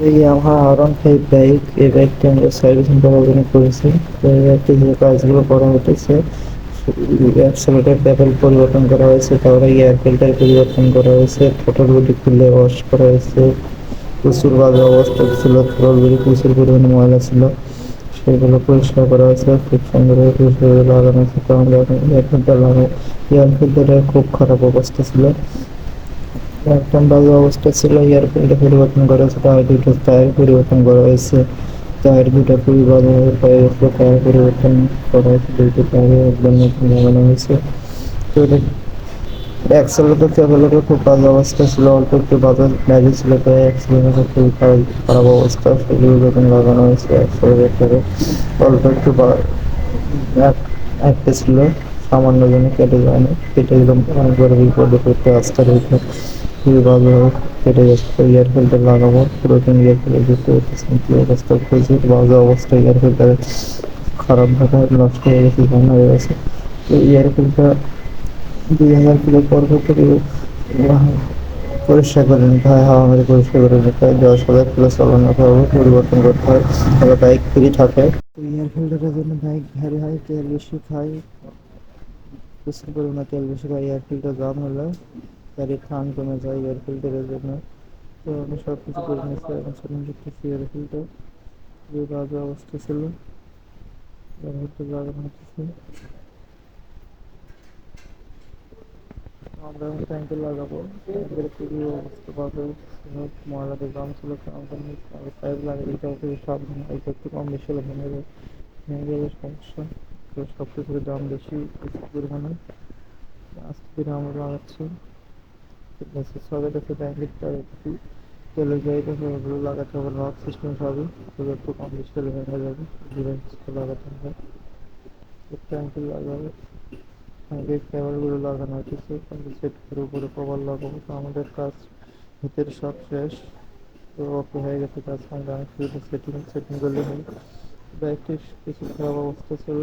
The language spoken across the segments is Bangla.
Yamaha R one five bike এই বাইকটি আমরা সার্ভিসিং জন্য করেছি। এই বাইকটি যে কাজগুলো করা হতেছে অ্যাক্সেলেটার প্যাডেল পরিবর্তন করা হয়েছে, তারপরে এয়ার ফিল্টার পরিবর্তন করা হয়েছে থ্রোটল বডি খুলে ওয়াশ করা হয়েছে, প্রচুর বাজে অবস্থা ছিল থ্রোটল বডি প্রচুর পরিমাণে ময়লা ছিল, সেগুলো পরিষ্কার করা হয়েছে, খুব সুন্দরভাবে পরিষ্কার করে লাগানো হয়েছে। তো আমরা এখন এয়ার ফিল্টারের খুব খারাপ অবস্থা ছিল। একদম বাজে অবস্থা ছিল এয়ার ফিল্টার পরিবর্তন করা হয়েছে, টায়ার দুটো, টায়ার পরিবর্তন করা হয়েছে। টায়ার দুটো খুবই বাজে হয়ে গেছে, টায়ার পরিবর্তন করা হয়েছে, দুটো টায়ার একদম নতুন লাগানো হয়েছে। তো এটা খুব বাজে অবস্থা ছিল, অল্প একটু বাজে ব্যাগে ছিল, তাই অ্যাক্সেলেটার খুবই খারাপ অবস্থা লাগানো হয়েছে অ্যাক্সেলেটারে অল্প একটু একটা ছিল, সামান্য জন্য কেটে যায়নি কেটে একদম অনেকবার বিপদে পড়তে আসতে রয়েছে খুবই ভালোভাবে কেটে যাচ্ছে এয়ার ফিল্টার লাগাবো। পুরোদিন এয়ার ফিল্টার দেখতে পাচ্ছেন কি অবস্থা প্রচুর বাজে অবস্থা এয়ার ফিল্টার খারাপ ভাবে নষ্ট হয়ে গেছে ভাঙা হয়ে গেছে। তো এয়ার ফিল্টার দুই হাজার কিলো পর থেকে পরিষ্কার করে নিতে হয়, হাওয়া মেরে পরিষ্কার করে নিতে হয়। দশ হাজার কিলো চালানোর পর পরিবর্তন করতে হয়। তাহলে বাইক ফ্রি থাকে। এয়ার ফিল্টারের জন্য বাইক ভারী হয়, তেল বেশি খায় প্রচুর পরিমাণে তেল বেশি খায় এয়ার ফিল্টার জাম হলে। গাড়ির টান কমে যায় এয়ার ফিল্টারের জন্য। তো আমি সব কিছু করে নিয়েছি, এখন সেখান করতেছি এয়ার ফিল্টার যে বাজে অবস্থা ছিল এয়ার ফিল্টার লাগানো হচ্ছে আমরা ট্যাঙ্কে লাগাবো। ট্যাঙ্কের খুবই অবস্থা বাজে সব ময়লাতে ছিল কোম্পানি পাইপ লাগিয়ে দিতে হবে সাবধানে অল্প একটু কম বেশি হলে ভেঙে যাবে ভেঙে গেলে সমস্যা। তো সব কিছুর দাম বেশি পরিমাণে। আস্তে আমরা লাগাচ্ছি আছে সবের কাছে ট্যাঙ্কের একটু তেলের জায়গা ওগুলো লাগাতে হবে লক সিস্টেম সবই। ওগুলো একটু কম বেশি ভেঙে যাবে ধীরে লাগাতে হবে। ট্যাঙ্কি লাগাবে। আগের কেবলগুলো লাগানো হয়েছে সেট করে উপরে কভার লাগাবো। তো আমাদের কাজ ভিতরে সব শেষ। তো ওকে হয়ে গেছে কাজ, আমরা শুধু সেটিং সেটিং করলে হয় বাইকটি কিছু খারাপ অবস্থা ছিল।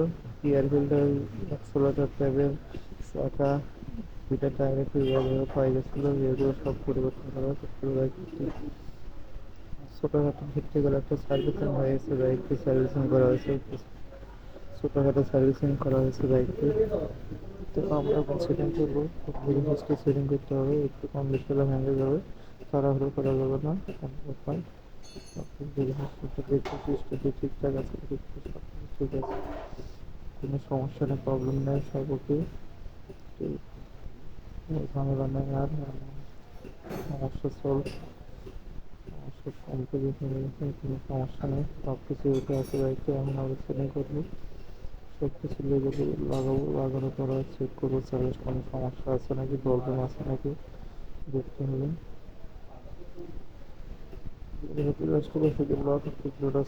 এয়ার ফিল্টার অ্যাক্সেলেটার প্যাবেল চাকা টায়ার একটু এভাবে পাই গেছিল এগুলো সব পরিবর্তন করা হয়েছে ছোটোখাটো ক্ষেত্রে গেলে একটা সার্ভিসিং হয়ে গেছে বাইকটি সার্ভিসিং করা হয়েছে, ছোটোখাটো সার্ভিসিং করা হয়েছে বাইকটি তো আমরা এখন সেটিং করব, খুব ধীরে সেটিং করতে হবে, একটু কম বেশি হলে ভেঙে যাবে তাড়াহুড়ো করা যাবে না ঠিকঠাক আছে ঠিক আছে। কোনো সমস্যা নেই প্রবলেম নেই, সব ওকে তো ঝামেলা নেই আর সমস্যা সলভ সমস্যা গেছে কোনো সমস্যা নেই সব কিছু উঠে আছে বাইকটা আমি আলোচনা করব সব কিছু লেগে লাগাবো, লাগানোর পরে চেক করব সার্ভিস কোনো সমস্যা আছে নাকি প্রবলেম আছে নাকি, দেখতে হবে। যেহেতু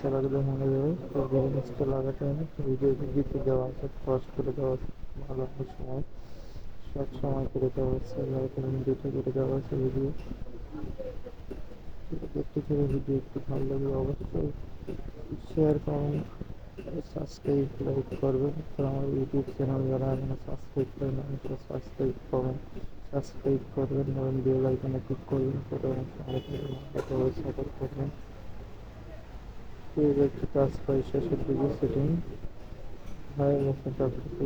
চালা দিলে যাবে তো লাগাতে হবে ভিডিও দিতে দেওয়া আছে ফাস্ট করে দেওয়া আছে লাগানোর সময়। সব সময় করে দেওয়া হচ্ছে লাইটের ভিডিওটা করে দেওয়া আছে ভিডিও। দেখতে থেকে ভিডিও একটু ভালো লাগে অবশ্যই শেয়ার কমেন্ট সাবস্ক্রাইব লাইক করবেন। তো আমার ইউটিউব চ্যানেল যারা এখনও সাবস্ক্রাইব করেন অবশ্যই সাবস্ক্রাইব করবেন সাবস্ক্রাইব করবেন এবং বেল আইকনে ক্লিক করবেন করে আমার সঙ্গে সাপোর্ট করবেন। একটি কাজ পাই শেষের দিকে সেটিং হয়ে গেছে সব কিছু